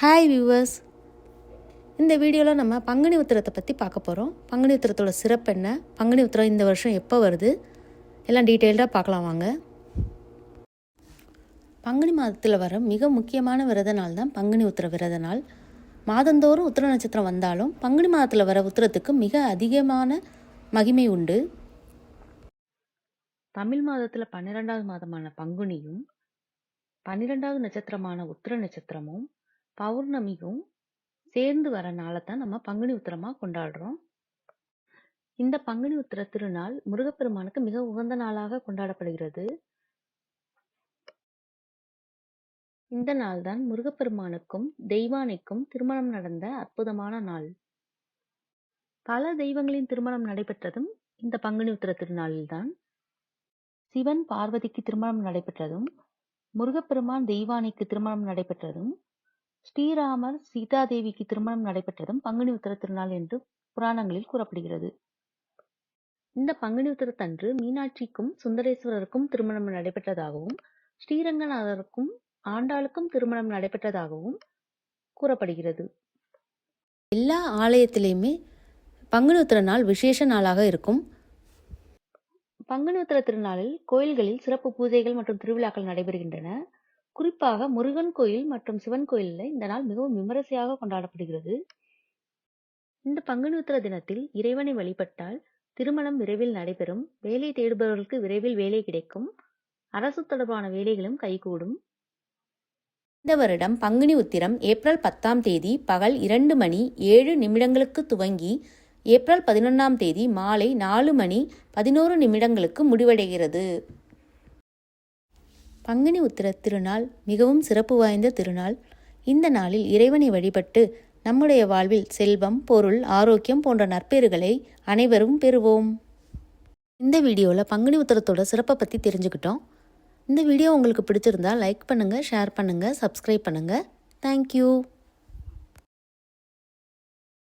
Hi viewers இந்த வீடியோவில் நம்ம பங்குனி உத்திரத்தை பற்றி பார்க்க போகிறோம் பங்குனி உத்திரத்தோட சிறப்பு என்ன? பங்குனி உத்திரம் இந்த வருஷம் எப்போ வருது? எல்லாம் டீட்டெயில்டாக பார்க்கலாம் வாங்க. பங்குனி மாதத்தில் வர மிக முக்கியமான விரத நாள் தான் பங்குனி உத்திர விரத நாள். மாதந்தோறும் உத்திர நட்சத்திரம் வந்தாலும் பங்குனி மாதத்தில் வர உத்திரத்துக்கு மிக அதிகமான மகிமை உண்டு. தமிழ் மாதத்தில் பன்னிரெண்டாவது மாதமான பங்குனியும் பன்னிரெண்டாவது நட்சத்திரமான உத்திர நட்சத்திரமும் பௌர்ணமியும் சேர்ந்து வர நாளை தான் நம்ம பங்குனி உத்திரமா கொண்டாடுறோம். இந்த பங்குனி உத்திர திருநாள் முருகப்பெருமானுக்கு மிக உகந்த நாளாக கொண்டாடப்படுகிறது. இந்த நாள் தான் முருகப்பெருமானுக்கும் தெய்வானைக்கும் திருமணம் நடந்த அற்புதமான நாள். பல தெய்வங்களின் திருமணம் நடைபெற்றதும் இந்த பங்குனி உத்திர திருநாளில்தான். சிவன் பார்வதிக்கு திருமணம் நடைபெற்றதும் முருகப்பெருமான் தெய்வானைக்கு திருமணம் நடைபெற்றதும் ஸ்ரீராமர் சீதாதேவிக்கு திருமணம் நடைபெற்றதும் பங்குனி உத்திர திருநாள் என்று புராணங்களில் கூறப்படுகிறது. இந்த பங்குனி உத்திரத்தன்று மீனாட்சிக்கும் சுந்தரேஸ்வரருக்கும் திருமணம் நடைபெற்றதாகவும் ஸ்ரீரங்கநாதருக்கும் ஆண்டாளுக்கும் திருமணம் நடைபெற்றதாகவும் கூறப்படுகிறது. எல்லா ஆலயத்திலையுமே பங்குனி உத்திர நாள் விசேஷ நாளாக இருக்கும். பங்குனி உத்திர திருநாளில் கோயில்களில் சிறப்பு பூஜைகள் மற்றும் திருவிழாக்கள் நடைபெறுகின்றன. குறிப்பாக முருகன் கோயில் மற்றும் சிவன் கோயிலில் இந்த நாள் மிகவும் விமரிசையாக கொண்டாடப்படுகிறது. இந்த பங்குனி உத்திர தினத்தில் இறைவனை வழிபட்டால் திருமணம் விரைவில் நடைபெறும். வேலை தேடுபவர்களுக்கு விரைவில் வேலை கிடைக்கும். அரசு தொடர்பான வேலைகளும் கைகூடும். இந்த வருடம் பங்குனி உத்திரம் ஏப்ரல் பத்தாம் தேதி பகல் இரண்டு மணி ஏழு நிமிடங்களுக்கு துவங்கி ஏப்ரல் பதினொன்றாம் தேதி மாலை நாலு மணி பதினோரு நிமிடங்களுக்கு முடிவடைகிறது. பங்குனி உத்திர திருநாள் மிகவும் சிறப்பு வாய்ந்த திருநாள். இந்த நாளில் இறைவனை வழிபட்டு நம்முடைய வாழ்வில் செல்வம் பொருள் ஆரோக்கியம் போன்ற நற்பேறுகளை அனைவரும் பெறுவோம். இந்த வீடியோவில் பங்குனி உத்திரத்தோட சிறப்பை பற்றி தெரிஞ்சுக்கிட்டோம். இந்த வீடியோ உங்களுக்கு பிடிச்சிருந்தால் லைக் பண்ணுங்கள் ஷேர் பண்ணுங்கள் சப்ஸ்கிரைப் பண்ணுங்கள் தேங்க்யூ